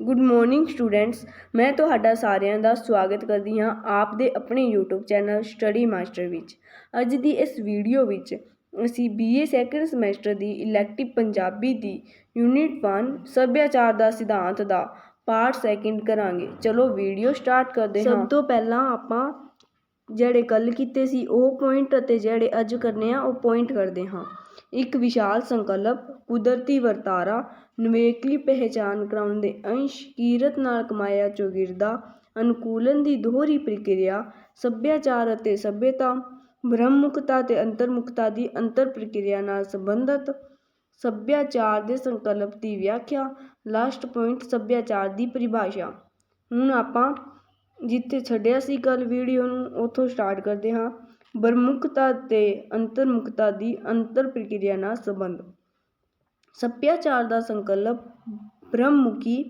Good morning students ਮੈਂ ਤੁਹਾਡਾ ਸਾਰਿਆਂ ਦਾ ਸਵਾਗਤ ਕਰਦੀ ਹਾਂ ਆਪ ਦੇ ਆਪਣੇ YouTube ਚੈਨਲ ਸਟੱਡੀ ਮਾਸਟਰ ਵਿੱਚ। ਅੱਜ ਦੀ ਇਸ ਵੀਡੀਓ ਵਿੱਚ ਅਸੀਂ BA ਸੈਕੰਡ ਸਮੈਸਟਰ ਦੀ ਇਲੈਕਟਿਵ ਪੰਜਾਬੀ ਦੀ ਯੂਨਿਟ 1 ਸੱਭਿਆਚਾਰ ਦਾ ਸਿਧਾਂਤ ਦਾ ਪਾਰਟ ਸੈਕਿੰਡ ਕਰਾਂਗੇ। ਚਲੋ ਵੀਡੀਓ ਸਟਾਰਟ ਕਰਦੇ ਹਾਂ। ਸਭ ਤੋਂ ਪਹਿਲਾਂ ਆਪਾਂ ਜਿਹੜੇ ਕੱਲ ਕੀਤੇ ਸੀ, ਉਹ ਪੁਆਇੰਟ ਅਤੇ ਜਿਹੜੇ ਅੱਜ ਕਰਨੇ ਆ, ਉਹ ਪੁਆਇੰਟ ਕਰਦੇ ਹਾਂ। ਇੱਕ ਵਿਸ਼ਾਲ ਸੰਕਲਪ, ਕੁਦਰਤੀ ਵਰਤਾਰਾ, ਨਿਵੇਕਲੀ ਪਹਿਚਾਨ ਕਰਾਉਣ ਦੇ ਅੰਸ਼, ਕੀਰਤ ਨਾਲ ਕਮਾਇਆ ਚੌਗਿਰਦਾ, ਅਨੁਕੂਲਨ ਦੀ ਦੋਹਰੀ ਪ੍ਰਕਿਰਿਆ, ਸੱਭਿਆਚਾਰ ਅਤੇ ਸਭਿਅਤਾ, ਬ੍ਰਹਮਮੁਖਤਾ ਅਤੇ ਅੰਤਰਮੁਖਤਾ ਦੀ ਅੰਤਰ ਪ੍ਰਕਿਰਿਆ ਨਾਲ ਸੰਬੰਧਿਤ, ਸੱਭਿਆਚਾਰ ਦੇ ਸੰਕਲਪ ਦੀ ਵਿਆਖਿਆ ਲਾਸਟ ਪੁਆਇੰਟ ਸੱਭਿਆਚਾਰ ਦੀ ਪਰਿਭਾਸ਼ਾ। ਹੁਣ ਆਪਾਂ ਜਿੱਥੇ ਛੱਡਿਆ ਸੀ ਕੱਲ੍ਹ ਵੀਡੀਓ ਨੂੰ, ਉੱਥੋਂ ਸਟਾਰਟ ਕਰਦੇ ਹਾਂ। ਬਰਮੁਖਤਾ ਅਤੇ ਅੰਤਰਮੁਖਤਾ ਦੀ ਅੰਤਰ ਪ੍ਰਕਿਰਿਆ ਨਾਲ ਸੰਬੰਧ। ਸੱਭਿਆਚਾਰ ਦਾ ਸੰਕਲਪ ਬ੍ਰਹਮਮੁਖੀ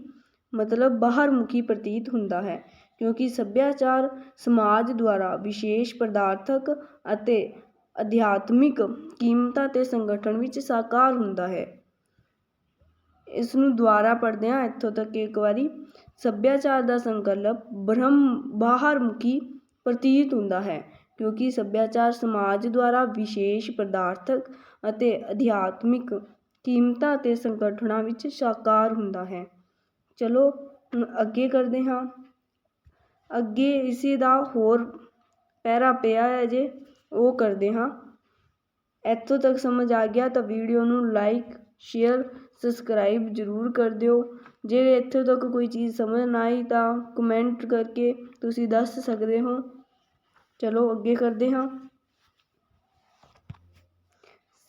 ਮਤਲਬ ਬਾਹਰਮੁਖੀ ਪ੍ਰਤੀਤ ਹੁੰਦਾ ਹੈ, ਕਿਉਂਕਿ ਸੱਭਿਆਚਾਰ ਸਮਾਜ ਦੁਆਰਾ ਵਿਸ਼ੇਸ਼ ਪਦਾਰਥਕ ਅਤੇ ਅਧਿਆਤਮਿਕ ਕੀਮਤਾਂ ਅਤੇ ਸੰਗਠਨ ਵਿੱਚ ਸਾਕਾਰ ਹੁੰਦਾ ਹੈ। ਇਸ ਨੂੰ ਦੁਆਰਾ ਪੜ੍ਹਦੇ ਹਾਂ ਇੱਥੋਂ ਤੱਕ ਇੱਕ ਵਾਰੀ ਸੱਭਿਆਚਾਰ ਦਾ ਸੰਕਲਪ ਬ੍ਰਹਮ ਬਾਹਰਮੁਖੀ ਪ੍ਰਤੀਤ ਹੁੰਦਾ ਹੈ, ਕਿਉਂਕਿ ਸੱਭਿਆਚਾਰ ਸਮਾਜ ਦੁਆਰਾ ਵਿਸ਼ੇਸ਼ ਪਦਾਰਥਕ ਅਤੇ ਅਧਿਆਤਮਿਕ ਕੀਮਤਾਂ ਅਤੇ ਸੰਗਠਨਾਂ ਵਿੱਚ ਸਾਕਾਰ ਹੁੰਦਾ ਹੈ। ਚਲੋ, ਹੁਣ ਅੱਗੇ ਕਰਦੇ ਹਾਂ। ਅੱਗੇ ਇਸੇ ਦਾ ਹੋਰ ਪੈਰਾ ਪਿਆ ਹੈ ਜੇ, ਉਹ ਕਰਦੇ ਹਾਂ। ਇੱਥੋਂ ਤੱਕ ਸਮਝ ਆ ਗਿਆ ਤਾਂ ਵੀਡੀਓ ਨੂੰ ਲਾਈਕ ਸ਼ੇਅਰ ਸਬਸਕ੍ਰਾਈਬ ਜ਼ਰੂਰ ਕਰ ਦਿਓ। ਜੇ ਇੱਥੋਂ ਤੱਕ ਕੋਈ ਚੀਜ਼ ਸਮਝ ਨਾ ਆਈ ਤਾਂ ਕਮੈਂਟ ਕਰਕੇ ਤੁਸੀਂ ਦੱਸ ਸਕਦੇ ਹੋ। ਚਲੋ ਅੱਗੇ ਕਰਦੇ ਹਾਂ।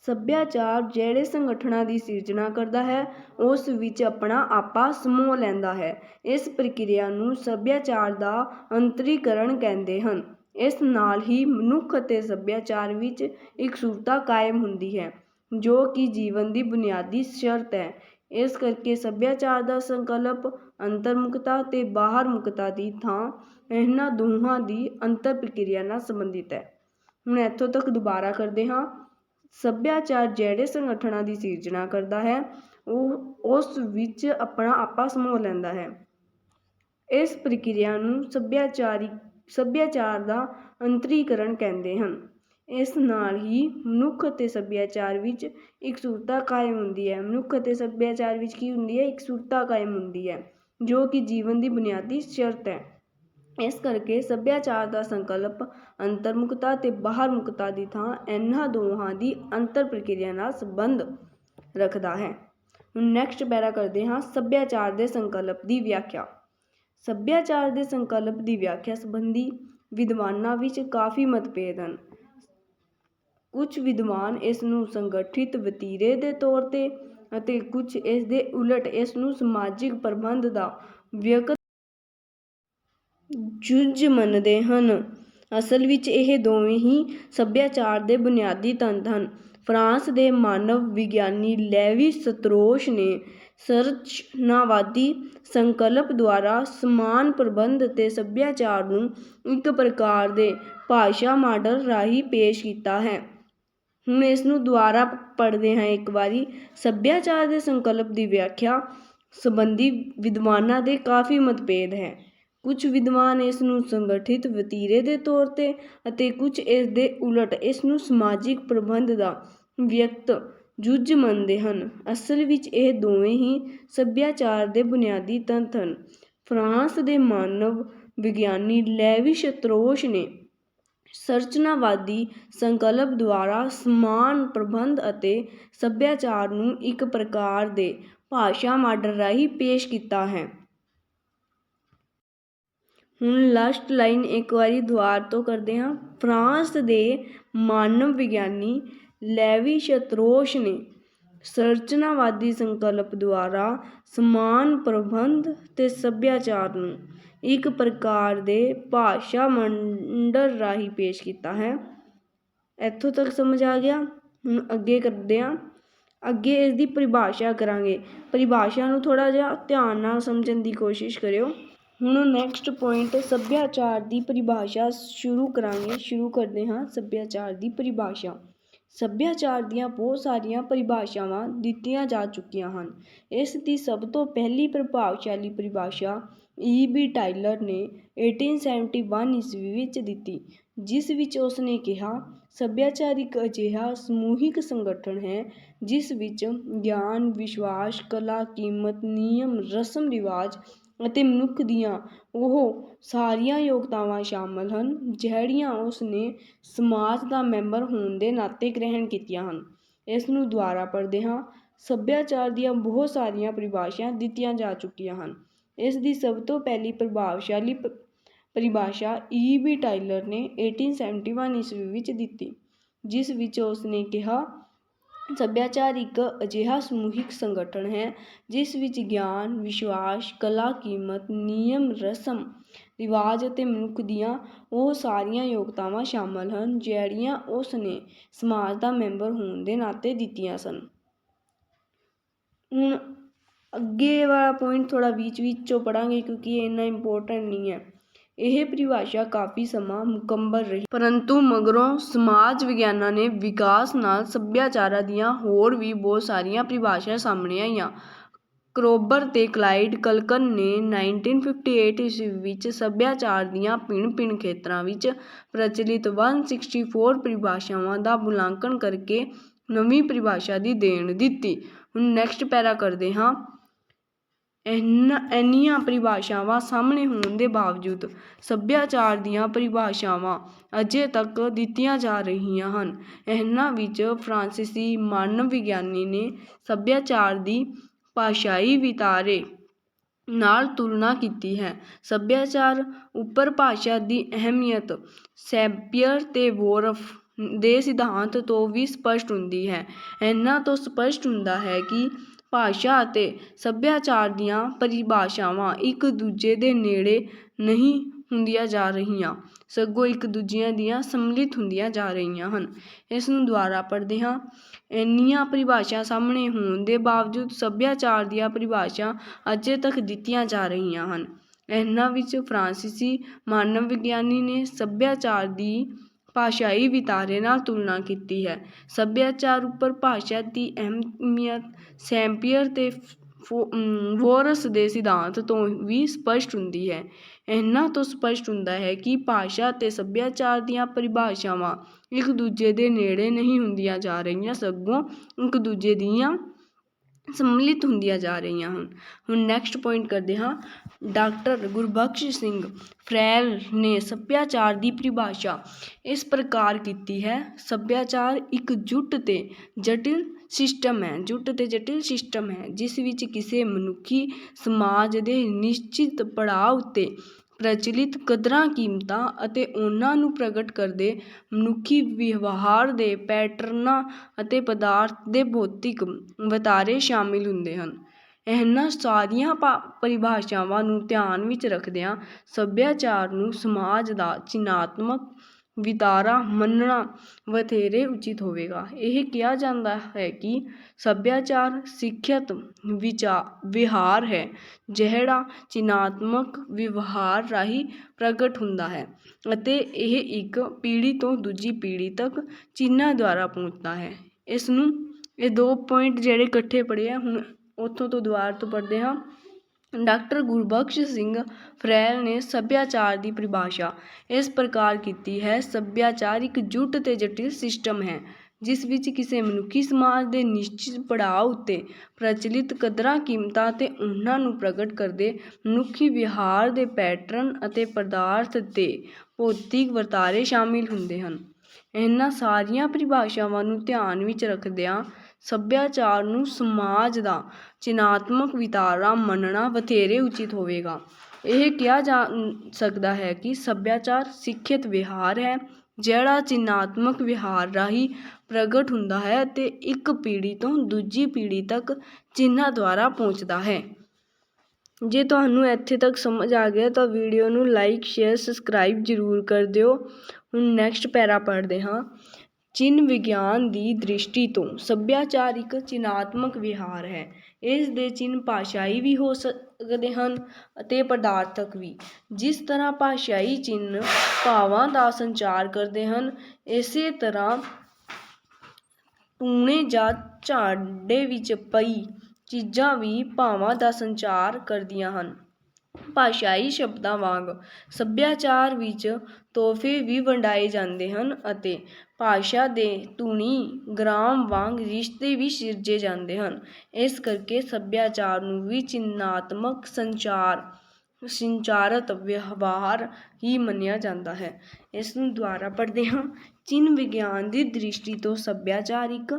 ਸੱਭਿਆਚਾਰ ਜਿਹੜੇ ਸੰਗਠਨਾਂ ਦੀ ਸਿਰਜਣਾ ਕਰਦਾ ਹੈ, ਉਸ ਵਿੱਚ ਆਪਣਾ ਆਪਾ ਸਮੋਹ ਲੈਂਦਾ ਹੈ। ਇਸ ਪ੍ਰਕਿਰਿਆ ਨੂੰ ਸੱਭਿਆਚਾਰ ਦਾ ਅੰਤਰੀਕਰਨ ਕਹਿੰਦੇ ਹਨ। ਇਸ ਨਾਲ ਹੀ ਮਨੁੱਖ ਅਤੇ ਸੱਭਿਆਚਾਰ ਵਿੱਚ ਇਕਸੁਰਤਾ ਕਾਇਮ ਹੁੰਦੀ ਹੈ। ਜੋ ਕਿ ਜੀਵਨ ਦੀ ਬੁਨਿਆਦੀ ਸ਼ਰਤ ਹੈ। ਇਸ ਕਰਕੇ ਸੱਭਿਆਚਾਰ ਦਾ ਸੰਕਲਪ ਅੰਤਰਮੁਖਤਾ ਤੇ ਬਾਹਰਮੁਖਤਾ ਦੀ ਥਾਂ ਇਹਨਾਂ ਦੋਹਾਂ ਦੀ ਅੰਤਰ ਪ੍ਰਕਿਰਿਆ ਨਾਲ ਸੰਬੰਧਿਤ ਹੈ। ਹੁਣ ਇੱਥੋਂ ਤੱਕ ਦੁਬਾਰਾ ਕਰਦੇ ਹਾਂ। ਸੱਭਿਆਚਾਰ ਜਿਹੜੇ ਸੰਗਠਨਾਂ ਦੀ ਸਿਰਜਣਾ ਕਰਦਾ ਹੈ, ਉਹ ਉਸ ਵਿੱਚ ਆਪਣਾ ਆਪਾ ਸਮੋਹ ਲੈਂਦਾ ਹੈ। ਇਸ ਪ੍ਰਕਿਰਿਆ ਨੂੰ ਸੱਭਿਆਚਾਰੀ, ਸੱਭਿਆਚਾਰ ਦਾ ਅੰਤਰੀਕਰਨ ਕਹਿੰਦੇ ਹਨ। ਇਸ ਨਾਲ ਹੀ ਮਨੁੱਖ ਅਤੇ ਸੱਭਿਆਚਾਰ ਵਿੱਚ ਇਕਸੁਰਤਾ ਕਾਇਮ ਹੁੰਦੀ ਹੈ। ਮਨੁੱਖ ਅਤੇ ਸੱਭਿਆਚਾਰ ਵਿੱਚ ਕੀ ਹੁੰਦੀ ਹੈ? ਇਕਸੁਰਤਾ ਕਾਇਮ ਹੁੰਦੀ ਹੈ, ਜੋ ਕਿ ਜੀਵਨ ਦੀ ਬੁਨਿਆਦੀ ਸ਼ਰਤ ਹੈ। ਇਸ ਕਰਕੇ ਸੱਭਿਆਚਾਰ ਦਾ ਸੰਕਲਪ ਅੰਤਰਮੁਖਤਾ ਤੇ ਬਾਹਰਮੁਖਤਾ ਦੀ ਥਾਂ ਇਹਨਾਂ ਦੋਹਾਂ ਦੀ ਅੰਤਰ ਪ੍ਰਕਿਰਿਆ ਨਾਲ ਸੰਬੰਧ ਰੱਖਦਾ ਹੈ। ਹੁਣ ਨੈਕਸਟ ਪੈਰਾ ਕਰਦੇ ਹਾਂ ਸੱਭਿਆਚਾਰ ਦੇ ਸੰਕਲਪ ਦੀ ਵਿਆਖਿਆ। ਸੱਭਿਆਚਾਰ ਦੇ ਸੰਕਲਪ ਦੀ ਵਿਆਖਿਆ ਸੰਬੰਧੀ ਵਿਦਵਾਨਾਂ ਵਿੱਚ ਕਾਫੀ ਮਤਭੇਦ ਹਨ। ਕੁਝ ਵਿਦਵਾਨ ਇਸ ਨੂੰ ਸੰਗਠਿਤ ਵਤੀਰੇ ਦੇ ਤੌਰ ਤੇ ਅਤੇ ਕੁਝ ਇਸ ਦੇ ਉਲਟ ਇਸ ਨੂੰ ਸਮਾਜਿਕ ਪ੍ਰਬੰਧ ਦਾ ਵਿਅਕਤ ਜੁਝ ਮੰਨਦੇ ਹਨ। ਅਸਲ ਵਿੱਚ ਇਹ ਦੋਵੇਂ ਹੀ ਸੱਭਿਆਚਾਰ ਦੇ ਬੁਨਿਆਦੀ ਤੰਤ ਹਨ। ਫਰਾਂਸ ਦੇ ਮਾਨਵ ਵਿਗਿਆਨੀ ਲੈਵੀ ਸਤਰੋਸ਼ ਨੇ ਸੰਰਚਨਾਵਾਦੀ ਸੰਕਲਪ ਦੁਆਰਾ ਸਮਾਨ ਪ੍ਰਬੰਧ ਅਤੇ ਸੱਭਿਆਚਾਰ ਨੂੰ ਇੱਕ ਪ੍ਰਕਾਰ ਦੇ ਭਾਸ਼ਾ ਮਾਡਲ ਰਾਹੀਂ ਪੇਸ਼ ਕੀਤਾ ਹੈ। ਹੁਣ ਇਸ ਨੂੰ ਦੁਬਾਰਾ ਪੜ੍ਹਦੇ ਹਾਂ ਇੱਕ ਵਾਰੀ। ਸੱਭਿਆਚਾਰ ਦੇ ਸੰਕਲਪ ਦੀ ਵਿਆਖਿਆ ਸੰਬੰਧੀ ਵਿਦਵਾਨਾਂ ਦੇ ਕਾਫੀ ਮਤਭੇਦ ਹੈ। ਕੁਝ ਵਿਦਵਾਨ ਇਸ ਨੂੰ ਸੰਗਠਿਤ ਵਤੀਰੇ ਦੇ ਤੌਰ ਤੇ ਅਤੇ ਕੁਝ ਇਸ ਦੇ ਉਲਟ ਇਸ ਨੂੰ ਸਮਾਜਿਕ ਪ੍ਰਬੰਧ ਦਾ ਵਿਅਕਤ ਜੁਝ ਮੰਨਦੇ ਹਨ। ਅਸਲ ਵਿੱਚ ਇਹ ਦੋਵੇਂ ਹੀ ਸੱਭਿਆਚਾਰ ਦੇ ਬੁਨਿਆਦੀ ਤੰਤ ਹਨ। ਫਰਾਂਸ ਦੇ ਮਾਨਵ ਵਿਗਿਆਨੀ ਲੈਵੀ ਸ਼ਤਰੋਸ਼ ਨੇ ਸੰਰਚਨਾਵਾਦੀ ਸੰਕਲਪ ਦੁਆਰਾ ਸਮਾਨ ਪ੍ਰਬੰਧ ਅਤੇ ਸੱਭਿਆਚਾਰ ਨੂੰ ਇੱਕ ਪ੍ਰਕਾਰ ਦੇ ਭਾਸ਼ਾ ਮਾਡਲ ਰਾਹੀਂ ਪੇਸ਼ ਕੀਤਾ ਹੈ। ਹੁਣ ਲਾਸਟ ਲਾਈਨ ਇੱਕ ਵਾਰੀ ਦੁਆਰ ਤੋਂ ਕਰਦੇ ਹਾਂ। ਫਰਾਂਸ ਦੇ ਮਾਨਵ ਵਿਗਿਆਨੀ ਲੈਵੀ ਸ਼ਤਰੋਸ਼ ਨੇ ਸੰਰਚਨਾਵਾਦੀ ਸੰਕਲਪ ਦੁਆਰਾ ਸਮਾਨ ਪ੍ਰਬੰਧ ਤੇ ਸੱਭਿਆਚਾਰ ਨੂੰ ਇੱਕ ਪ੍ਰਕਾਰ ਦੇ ਭਾਸ਼ਾ ਮੰਡਲ ਰਾਹੀਂ ਪੇਸ਼ ਕੀਤਾ ਹੈ। ਇੱਥੋਂ ਤੱਕ ਸਮਝ ਆ ਗਿਆ। ਹੁਣ ਅੱਗੇ ਕਰਦੇ ਹਾਂ। ਅੱਗੇ ਇਸ ਦੀ ਪਰਿਭਾਸ਼ਾ ਕਰਾਂਗੇ। ਪਰਿਭਾਸ਼ਾ ਨੂੰ ਥੋੜਾ ਜਿਹਾ ਧਿਆਨ ਨਾਲ ਸਮਝਣ ਦੀ ਕੋਸ਼ਿਸ਼ ਕਰਿਓ। ਹੁਣ ਨੈਕਸਟ ਪੁਆਇੰਟ ਸੱਭਿਆਚਾਰ ਦੀ ਪਰਿਭਾਸ਼ਾ ਸ਼ੁਰੂ ਕਰਾਂਗੇ। ਸ਼ੁਰੂ ਕਰਦੇ ਹਾਂ ਸੱਭਿਆਚਾਰ ਦੀ ਪਰਿਭਾਸ਼ਾ। ਸੱਭਿਆਚਾਰ ਦੀਆਂ ਬਹੁਤ ਸਾਰੀਆਂ ਪਰਿਭਾਸ਼ਾਵਾਂ ਦਿੱਤੀਆਂ ਜਾ ਚੁੱਕੀਆਂ ਹਨ। ਇਸ ਦੀ ਸਭ ਤੋਂ ਪਹਿਲੀ ਪ੍ਰਭਾਵਸ਼ਾਲੀ ਪਰਿਭਾਸ਼ਾ ਈ ਬੀ ਟਾਇਲਰ ਨੇ 1871 ਈਸਵੀ ਵਿੱਚ ਦਿੱਤੀ, ਜਿਸ ਵਿੱਚ ਉਸ ਨੇ ਕਿਹਾ ਸੱਭਿਆਚਾਰ ਇੱਕ ਅਜਿਹਾ ਸਮੂਹਿਕ ਸੰਗਠਨ ਹੈ, ਜਿਸ ਵਿੱਚ ਗਿਆਨ, ਵਿਸ਼ਵਾਸ, ਕਲਾ, ਕੀਮਤ, ਨਿਯਮ, ਰਸਮ, ਰਿਵਾਜ ਅਤੇ ਮਨੁੱਖ ਦੀਆਂ ਉਹ ਸਾਰੀਆਂ ਯੋਗਤਾਵਾਂ ਸ਼ਾਮਲ ਹਨ, ਜਿਹੜੀਆਂ ਉਸ ਨੇ ਸਮਾਜ ਦਾ ਮੈਂਬਰ ਹੋਣ ਦੇ ਨਾਤੇ ਗ੍ਰਹਿਣ ਕੀਤੀਆਂ ਹਨ। ਇਸ ਨੂੰ ਦੁਆਰਾ ਪੜ੍ਹਦੇ ਹਾਂ, ਸੱਭਿਆਚਾਰ ਦੀਆਂ ਬਹੁਤ ਸਾਰੀਆਂ ਪਰਿਭਾਸ਼ਾਵਾਂ ਦਿੱਤੀਆਂ ਜਾ ਚੁੱਕੀਆਂ ਹਨ। ਇਸ ਦੀ ਸਭ ਤੋਂ ਪਹਿਲੀ ਪ੍ਰਭਾਵਸ਼ਾਲੀ ਪ- ਪਰਿਭਾਸ਼ਾ ਈ ਬੀ ਟਾਇਲਰ ਨੇ 1871 ਈਸਵੀ ਵਿੱਚ ਦਿੱਤੀ, ਜਿਸ ਵਿੱਚ ਉਸ ਨੇ ਕਿਹਾ, ਸੱਭਿਆਚਾਰ ਇੱਕ ਅਜਿਹਾ ਸਮੂਹਿਕ ਸੰਗਠਨ ਹੈ, ਜਿਸ ਵਿੱਚ ਗਿਆਨ, ਵਿਸ਼ਵਾਸ, ਕਲਾ, ਕੀਮਤ, ਨਿਯਮ, ਰਸਮ, ਰਿਵਾਜ ਅਤੇ ਮਨੁੱਖ ਦੀਆਂ ਉਹ ਸਾਰੀਆਂ ਯੋਗਤਾਵਾਂ ਸ਼ਾਮਲ ਹਨ ਜਿਹੜੀਆਂ ਉਸ ਨੇ ਸਮਾਜ ਦਾ ਮੈਂਬਰ ਹੋਣ ਦੇ ਨਾਤੇ ਦਿੱਤੀਆਂ ਸਨ। ਹੁਣ ਅੱਗੇ ਵਾਲਾ ਪੁਆਇੰਟ ਥੋੜ੍ਹਾ ਵਿੱਚ ਵਿੱਚੋਂ ਪੜ੍ਹਾਂਗੇ ਕਿਉਂਕਿ ਇਹ ਇੰਨਾ ਇੰਪੋਰਟੈਂਟ ਨਹੀਂ ਹੈ। ਇਹ ਪਰਿਭਾਸ਼ਾ ਕਾਫੀ ਸਮਾਂ ਮੁਕੰਮਲ ਰਹੀ। ਪਰੰਤੂ ਮਗਰੋਂ ਸਮਾਜ ਵਿਗਿਆਨਾਂ ਨੇ ਵਿਕਾਸ ਨਾਲ ਸੱਭਿਆਚਾਰਾਂ ਦੀਆਂ ਹੋਰ ਵੀ ਬਹੁਤ ਸਾਰੀਆਂ ਪਰਿਭਾਸ਼ਾਵਾਂ ਸਾਹਮਣੇ ਆਈਆਂ। ਕਰੋਬਰ ਤੇ ਕਲਾਈਡ ਕਲਕਨ ਨੇ 1958 ਈਸਵੀ ਵਿੱਚ ਸੱਭਿਆਚਾਰ ਦੀਆਂ ਭਿੰਨ-ਭਿੰਨ ਖੇਤਰਾਂ ਵਿੱਚ ਪ੍ਰਚਲਿਤ 164 ਪਰਿਭਾਸ਼ਾਵਾਂ ਦਾ ਮੁਲਾਂਕਣ ਕਰਕੇ ਨਵੀਂ ਪਰਿਭਾਸ਼ਾ ਦੀ ਦੇਣ ਦਿੱਤੀ। ਹੁਣ ਨੈਕਸਟ ਪੈਰਾ ਕਰਦੇ ਹਾਂ। ਇਹਨਾਂ, ਇੰਨੀਆਂ ਪਰਿਭਾਸ਼ਾਵਾਂ ਸਾਹਮਣੇ ਹੋਣ ਦੇ ਬਾਵਜੂਦ ਸੱਭਿਆਚਾਰ ਦੀਆਂ ਪਰਿਭਾਸ਼ਾਵਾਂ ਅਜੇ ਤੱਕ ਦਿੱਤੀਆਂ ਜਾ ਰਹੀਆਂ ਹਨ। ਇਹਨਾਂ ਵਿੱਚ ਫਰਾਂਸੀਸੀ ਮਾਨਵ ਵਿਗਿਆਨੀ ਨੇ ਸੱਭਿਆਚਾਰ ਦੀ ਭਾਸ਼ਾਈ ਵਿਤਾਰੇ ਨਾਲ ਤੁਲਨਾ ਕੀਤੀ ਹੈ। ਸੱਭਿਆਚਾਰ ਉੱਪਰ ਭਾਸ਼ਾ ਦੀ ਅਹਿਮੀਅਤ ਸੈਂਪੀਅਰ ਤੇ ਵੋਰਫ ਦੇ ਸਿਧਾਂਤ ਤੋਂ ਵੀ ਸਪਸ਼ਟ ਹੁੰਦੀ ਹੈ। ਇਹਨਾਂ ਤੋਂ ਸਪਸ਼ਟ ਹੁੰਦਾ ਹੈ ਕਿ ਭਾਸ਼ਾ ਅਤੇ ਸੱਭਿਆਚਾਰ ਦੀਆਂ ਪਰਿਭਾਸ਼ਾਵਾਂ ਇੱਕ ਦੂਜੇ ਦੇ ਨੇੜੇ ਨਹੀਂ ਹੁੰਦੀਆਂ ਜਾ ਰਹੀਆਂ, ਸਗੋਂ ਇੱਕ ਦੂਜਿਆਂ ਦੀਆਂ ਸੰਮਿਲਿਤ ਹੁੰਦੀਆਂ ਜਾ ਰਹੀਆਂ ਹਨ। ਇਸ ਨੂੰ ਦੁਬਾਰਾ ਪੜ੍ਹਦੇ ਹਾਂ। ਇੰਨੀਆਂ ਪਰਿਭਾਸ਼ਾ ਸਾਹਮਣੇ ਹੋਣ ਦੇ ਬਾਵਜੂਦ ਸੱਭਿਆਚਾਰ ਦੀਆਂ ਪਰਿਭਾਸ਼ਾ ਅਜੇ ਤੱਕ ਦਿੱਤੀਆਂ ਜਾ ਰਹੀਆਂ ਹਨ। ਇਹਨਾਂ ਵਿੱਚ ਫਰਾਂਸੀਸੀ ਮਾਨਵ ਵਿਗਿਆਨੀ ਨੇ ਸੱਭਿਆਚਾਰ ਦੀ ਭਾਸ਼ਾਈ ਵਿਤਾਰੇ ਨਾਲ ਤੁਲਨਾ ਕੀਤੀ ਹੈ। ਸੱਭਿਆਚਾਰ ਉੱਪਰ ਭਾਸ਼ਾ ਦੀ ਅਹਿਮੀਅਤ ਸੈਂਪੀਅਰ ਤੇ ਫੋ- ਵੋਰਸ ਦੇ ਸਿਧਾਂਤ ਤੋਂ ਵੀ ਸਪਸ਼ਟ ਹੁੰਦੀ ਹੈ। ਇਹਨਾਂ ਤੋਂ ਸਪਸ਼ਟ ਹੁੰਦਾ ਹੈ ਕਿ ਭਾਸ਼ਾ ਅਤੇ ਸੱਭਿਆਚਾਰ ਦੀਆਂ ਪਰਿਭਾਸ਼ਾਵਾਂ ਇੱਕ ਦੂਜੇ ਦੇ ਨੇੜੇ ਨਹੀਂ ਹੁੰਦੀਆਂ ਜਾ ਰਹੀਆਂ, ਸਗੋਂ ਇੱਕ ਦੂਜੇ ਦੀਆਂ ਸੰਮਿਲਿਤ ਹੁੰਦੀਆਂ ਜਾ ਰਹੀਆਂ ਹਨ। ਹੁਣ ਨੈਕਸਟ ਪੁਆਇੰਟ ਕਰਦੇ ਹਾਂ। ਡਾਕਟਰ ਗੁਰਬਖਸ਼ ਸਿੰਘ ਫਰੈਲ ਨੇ ਸੱਭਿਆਚਾਰ ਦੀ ਪਰਿਭਾਸ਼ਾ ਇਸ ਪ੍ਰਕਾਰ ਕੀਤੀ ਹੈ। ਸੱਭਿਆਚਾਰ ਇੱਕ ਜੁੱਟ ਅਤੇ ਜਟਿਲ ਸਿਸਟਮ ਹੈ। ਜੁੱਟ ਅਤੇ ਜਟਿਲ ਸਿਸਟਮ ਹੈ, ਜਿਸ ਵਿੱਚ ਕਿਸੇ ਮਨੁੱਖੀ ਸਮਾਜ ਦੇ ਨਿਸ਼ਚਿਤ ਪੜਾਅ ਉੱਤੇ ਪ੍ਰਚਲਿਤ ਕਦਰਾਂ ਕੀਮਤਾਂ ਅਤੇ ਉਹਨਾਂ ਨੂੰ ਪ੍ਰਗਟ ਕਰਦੇ ਮਨੁੱਖੀ ਵਿਵਹਾਰ ਦੇ ਪੈਟਰਨਾਂ ਅਤੇ ਪਦਾਰਥ ਦੇ ਭੌਤਿਕ ਵਤਾਰੇ ਸ਼ਾਮਿਲ ਹੁੰਦੇ ਹਨ। ਇਹਨਾਂ ਸਾਰੀਆਂ ਭਾ- ਪਰਿਭਾਸ਼ਾਵਾਂ ਨੂੰ ਧਿਆਨ ਵਿੱਚ ਰੱਖਦਿਆਂ ਸੱਭਿਆਚਾਰ ਨੂੰ ਸਮਾਜ ਦਾ ਚਿਨਾਤਮਕ ਵਿਤਾਰਾ ਮੰਨਣਾ ਵਧੇਰੇ ਉਚਿਤ ਹੋਵੇਗਾ। ਇਹ ਕਿਹਾ ਜਾਂਦਾ ਹੈ ਕਿ ਸੱਭਿਆਚਾਰ ਸਿੱਖਿਅਤ ਵਿਚਾ, ਵਿਹਾਰ ਹੈ, ਜਿਹੜਾ ਚਿਨਾਤਮਕ ਵਿਵਹਾਰ ਰਾਹੀਂ ਪ੍ਰਗਟ ਹੁੰਦਾ ਹੈ ਅਤੇ ਇਹ ਇੱਕ ਪੀੜ੍ਹੀ ਤੋਂ ਦੂਜੀ ਪੀੜ੍ਹੀ ਤੱਕ ਚਿੰਨ੍ਹਾਂ ਦੁਆਰਾ ਪਹੁੰਚਦਾ ਹੈ। ਇਸ ਨੂੰ ਇਹ ਦੋ ਪੁਆਇੰਟ ਜਿਹੜੇ ਇਕੱਠੇ ਪੜ੍ਹੇ ਆ, ਹੁਣ ਉੱਥੋਂ ਤੋਂ ਦੁਬਾਰਾ ਤੋਂ ਪੜ੍ਹਦੇ ਹਾਂ। ਡਾਕਟਰ ਗੁਰਬਖਸ਼ ਸਿੰਘ ਫਰੈਲ ਨੇ ਸੱਭਿਆਚਾਰ ਦੀ ਪਰਿਭਾਸ਼ਾ ਇਸ ਪ੍ਰਕਾਰ ਕੀਤੀ ਹੈ, ਸੱਭਿਆਚਾਰ ਇੱਕ ਜੁੱਟ ਤੇ ਜਟਿਲ ਸਿਸਟਮ ਹੈ, ਜਿਸ ਵਿੱਚ ਕਿਸੇ ਮਨੁੱਖੀ ਸਮਾਜ ਦੇ ਨਿਸ਼ਚਿਤ ਪੜਾਅ ਉੱਤੇ ਪ੍ਰਚਲਿਤ ਕਦਰਾਂ ਕੀਮਤਾਂ ਅਤੇ ਉਹਨਾਂ ਨੂੰ ਪ੍ਰਗਟ ਕਰਦੇ ਮਨੁੱਖੀ ਵਿਹਾਰ ਦੇ ਪੈਟਰਨ ਅਤੇ ਪਦਾਰਥ 'ਤੇ ਭੌਤਿਕ ਵਰਤਾਰੇ ਸ਼ਾਮਿਲ ਹੁੰਦੇ ਹਨ। ਇਹਨਾਂ ਸਾਰੀਆਂ ਪਰਿਭਾਸ਼ਾਵਾਂ ਨੂੰ ਧਿਆਨ ਵਿੱਚ ਰੱਖਦਿਆਂ ਸੱਭਿਆਚਾਰ ਨੂੰ ਸਮਾਜ ਦਾ ਚਿਨਾਤਮਕ ਵਿਤਾਰਾ ਮੰਨਣਾ ਵਧੇਰੇ ਉਚਿਤ ਹੋਵੇਗਾ। ਇਹ ਕਿਹਾ ਜਾ ਸਕਦਾ ਹੈ ਕਿ ਸੱਭਿਆਚਾਰ ਸਿੱਖਿਅਤ ਵਿਹਾਰ ਹੈ, ਜਿਹੜਾ ਚਿੰਨ੍ਹਾਤਮਕ ਵਿਹਾਰ ਰਾਹੀਂ ਪ੍ਰਗਟ ਹੁੰਦਾ ਹੈ ਅਤੇ ਇੱਕ ਪੀੜ੍ਹੀ ਤੋਂ ਦੂਜੀ ਪੀੜ੍ਹੀ ਤੱਕ ਚਿੰਨ੍ਹਾਂ ਦੁਆਰਾ ਪਹੁੰਚਦਾ ਹੈ। ਜੇ ਤੁਹਾਨੂੰ ਇੱਥੇ ਤੱਕ ਸਮਝ ਆ ਗਿਆ ਤਾਂ ਵੀਡੀਓ ਨੂੰ ਲਾਈਕ ਸ਼ੇਅਰ ਸਬਸਕ੍ਰਾਈਬ ਜ਼ਰੂਰ ਕਰ ਦਿਓ। ਹੁਣ ਨੈਕਸਟ ਪੈਰਾ ਪੜ੍ਹਦੇ ਹਾਂ। ਚਿੰਨ੍ਹ ਵਿਗਿਆਨ ਦੀ ਦ੍ਰਿਸ਼ਟੀ ਤੋਂ ਸੱਭਿਆਚਾਰ ਇੱਕ ਚਿੰਨ੍ਹਾਤਮਕ ਵਿਹਾਰ ਹੈ। ਇਸ ਦੇ ਚਿੰਨ੍ਹ ਭਾਸ਼ਾਈ ਵੀ ਹੋ ਸਕਦੇ ਹਨ ਅਤੇ ਪਦਾਰਥਕ ਵੀ। ਜਿਸ ਤਰ੍ਹਾਂ ਭਾਸ਼ਾਈ ਚਿੰਨ੍ਹ ਭਾਵਾਂ ਦਾ ਸੰਚਾਰ ਕਰਦੇ ਹਨ, ਇਸੇ ਤਰ੍ਹਾਂ ਟੂਣੇ ਜਾਂ ਝਾੜੇ ਵਿੱਚ ਪਈ ਚੀਜ਼ਾਂ ਵੀ ਭਾਵਾਂ ਦਾ ਸੰਚਾਰ ਕਰਦੀਆਂ ਹਨ। ਭਾਸ਼ਾਈ ਸ਼ਬਦਾਂ ਵਾਂਗ ਸੱਭਿਆਚਾਰ ਵਿੱਚ ਤੋਹਫ਼ੇ ਵੀ ਵੰਡਾਏ ਜਾਂਦੇ ਹਨ ਅਤੇ ਭਾਸ਼ਾ ਦੇ ਧੁਨੀ ਗ੍ਰਾਮ ਵਾਂਗ ਰਿਸ਼ਤੇ ਵੀ ਸਿਰਜੇ ਜਾਂਦੇ ਹਨ। ਇਸ ਕਰਕੇ ਸੱਭਿਆਚਾਰ ਨੂੰ ਵੀ ਚਿੰਨ੍ਹਾਤਮਕ ਸੰਚਾਰ ਸੰਚਾਰਤ ਵਿਵਹਾਰ ਹੀ ਮੰਨਿਆ ਜਾਂਦਾ ਹੈ। ਇਸ ਨੂੰ ਦੁਆਰਾ ਪੜ੍ਹਦੇ ਹਾਂ। ਚਿੰਨ੍ਹ ਵਿਗਿਆਨ ਦੀ ਦ੍ਰਿਸ਼ਟੀ ਤੋਂ ਸੱਭਿਆਚਾਰ ਇੱਕ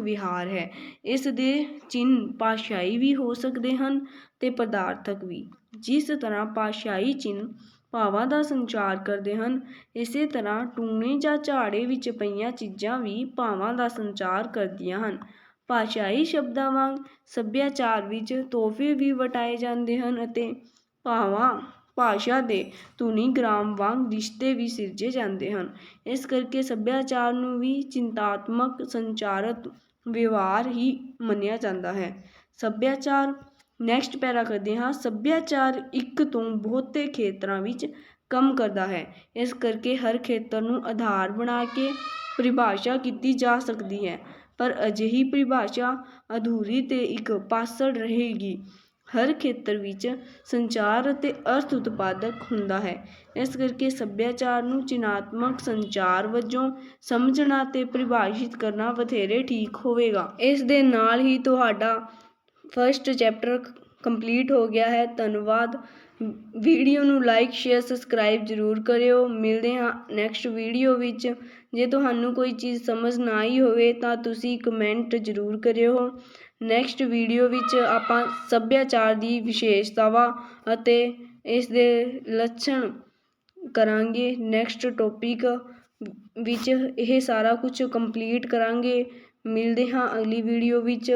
ਵਿਹਾਰ ਹੈ। ਇਸ ਦੇ ਚਿੰਨ੍ਹ ਭਾਸ਼ਾਈ ਵੀ ਹੋ ਸਕਦੇ ਹਨ ਅਤੇ ਪਦਾਰਥਕ ਵੀ। ਜਿਸ ਤਰ੍ਹਾਂ ਭਾਸ਼ਾਈ ਚਿੰਨ੍ਹ ਭਾਵਾਂ ਦਾ ਸੰਚਾਰ ਕਰਦੇ ਹਨ, ਇਸੇ ਤਰ੍ਹਾਂ ਟੂਣੇ ਜਾਂ ਝਾੜੇ ਵਿੱਚ ਪਈਆਂ ਚੀਜ਼ਾਂ ਵੀ ਭਾਵਾਂ ਦਾ ਸੰਚਾਰ ਕਰਦੀਆਂ ਹਨ। ਭਾਸ਼ਾਈ ਸ਼ਬਦਾਂ ਵਾਂਗ ਸੱਭਿਆਚਾਰ ਵਿੱਚ ਤੋਹਫ਼ੇ ਵੀ ਵਟਾਏ ਜਾਂਦੇ ਹਨ ਅਤੇ ਭਾਵਾਂ ਭਾਸ਼ਾ ਦੇ ਧੁਨੀ ਗ੍ਰਾਮ ਵਾਂਗ ਰਿਸ਼ਤੇ ਵੀ ਸਿਰਜੇ ਜਾਂਦੇ ਹਨ। ਇਸ ਕਰਕੇ ਸੱਭਿਆਚਾਰ ਨੂੰ ਵੀ ਚਿੰਤਾਤਮਕ ਸੰਚਾਰਤ ਵਿਵਹਾਰ ਹੀ ਮੰਨਿਆ ਜਾਂਦਾ ਹੈ। ਸੱਭਿਆਚਾਰ ਨੈਕਸਟ ਪੈਰਾ ਕਰਦੇ ਹਾਂ। ਸੱਭਿਆਚਾਰ ਇੱਕ ਤੋਂ ਬਹੁਤੇ ਖੇਤਰਾਂ ਵਿੱਚ ਕੰਮ ਕਰਦਾ ਹੈ। ਇਸ ਕਰਕੇ ਹਰ ਖੇਤਰ ਨੂੰ ਆਧਾਰ ਬਣਾ ਕੇ ਪਰਿਭਾਸ਼ਾ ਕੀਤੀ ਜਾ ਸਕਦੀ ਹੈ। ਪਰ ਅਜਿਹੀ ਪਰਿਭਾਸ਼ਾ ਅਧੂਰੀ ਤੇ ਇੱਕ ਪਾਸੜ ਰਹੇਗੀ। ਹਰ ਖੇਤਰ ਵਿੱਚ ਸੰਚਾਰ ਅਤੇ ਅਰਥ ਉਤਪਾਦਕ ਹੁੰਦਾ ਹੈ। ਇਸ ਕਰਕੇ ਸੱਭਿਆਚਾਰ ਨੂੰ ਚਿਨਾਤਮਕ ਸੰਚਾਰ ਵਜੋਂ ਸਮਝਣਾ ਤੇ ਪਰਿਭਾਸ਼ਿਤ ਕਰਨਾ ਵਧੇਰੇ ਠੀਕ ਹੋਵੇਗਾ। ਇਸ ਦੇ ਨਾਲ ਹੀ ਤੁਹਾਡਾ ਫਸਟ ਚੈਪਟਰ ਕੰਪਲੀਟ ਹੋ ਗਿਆ ਹੈ। ਧੰਨਵਾਦ। ਵੀਡੀਓ ਨੂੰ ਲਾਈਕ ਸ਼ੇਅਰ ਸਬਸਕ੍ਰਾਈਬ ਜ਼ਰੂਰ ਕਰਿਓ। ਮਿਲਦੇ ਹਾਂ ਨੈਕਸਟ ਵੀਡੀਓ ਵਿੱਚ। ਜੇ ਤੁਹਾਨੂੰ ਕੋਈ ਚੀਜ਼ ਸਮਝ ਨਾ ਆਈ ਹੋਵੇ ਤਾਂ ਤੁਸੀਂ ਕਮੈਂਟ ਜ਼ਰੂਰ ਕਰਿਓ। ਨੈਕਸਟ ਵੀਡੀਓ ਵਿੱਚ ਆਪਾਂ ਸੱਭਿਆਚਾਰ ਦੀ ਵਿਸ਼ੇਸ਼ਤਾਵਾਂ ਅਤੇ ਇਸ ਦੇ ਲੱਛਣ ਕਰਾਂਗੇ। ਨੈਕਸਟ ਟੌਪਿਕ ਵਿੱਚ ਇਹ ਸਾਰਾ ਕੁਝ ਕੰਪਲੀਟ ਕਰਾਂਗੇ। ਮਿਲਦੇ ਹਾਂ ਅਗਲੀ ਵੀਡੀਓ ਵਿੱਚ।